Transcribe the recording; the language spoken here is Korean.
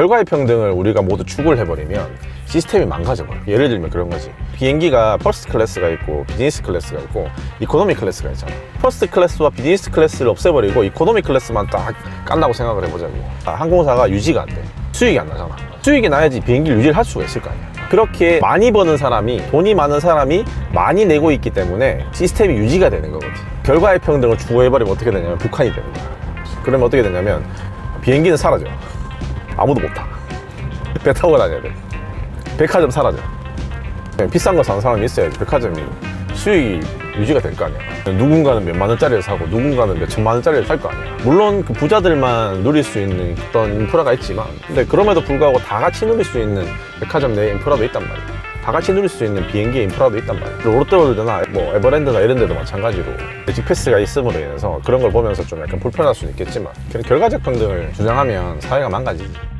결과의 평등을 우리가 모두 추구를 해버리면 시스템이 망가져버려. 예를 들면 그런 거지. 비행기가 퍼스트 클래스가 있고 비즈니스 클래스가 있고 이코노미 클래스가 있잖아. 퍼스트 클래스와 비즈니스 클래스를 없애버리고 이코노미 클래스만 딱 깐다고 생각을 해보자고. 아, 항공사가 유지가 안 돼. 수익이 안 나잖아. 수익이 나야지 비행기를 유지를 할 수가 있을 거 아니야. 그렇게 많이 버는 사람이 돈이 많은 사람이 많이 내고 있기 때문에 시스템이 유지가 되는 거거든. 결과의 평등을 추구해버리면 어떻게 되냐면 북한이 되는 거야. 그러면 어떻게 되냐면 비행기는 사라져. 아무도 못 타. 배 타고 다녀야 돼. 백화점 사라져. 네, 비싼 거 사는 사람이 있어야지. 백화점이 수익이 유지가 될 거 아니야. 누군가는 몇만 원짜리를 사고 누군가는 몇 천만 원짜리를 살 거 아니야. 물론 그 부자들만 누릴 수 있는 어떤 인프라가 있지만 근데 그럼에도 불구하고 다 같이 누릴 수 있는 백화점 내 인프라도 있단 말이야. 다 같이 누릴 수 있는 비행기 인프라도 있단. 그리고 롯데월드나 뭐 에버랜드나 이런 데도 마찬가지로 직패스가 있음으로 인해서 그런 걸 보면서 좀 약간 불편할 수는 있겠지만 결- 결과적 평등을 주장하면 사회가 망가지지.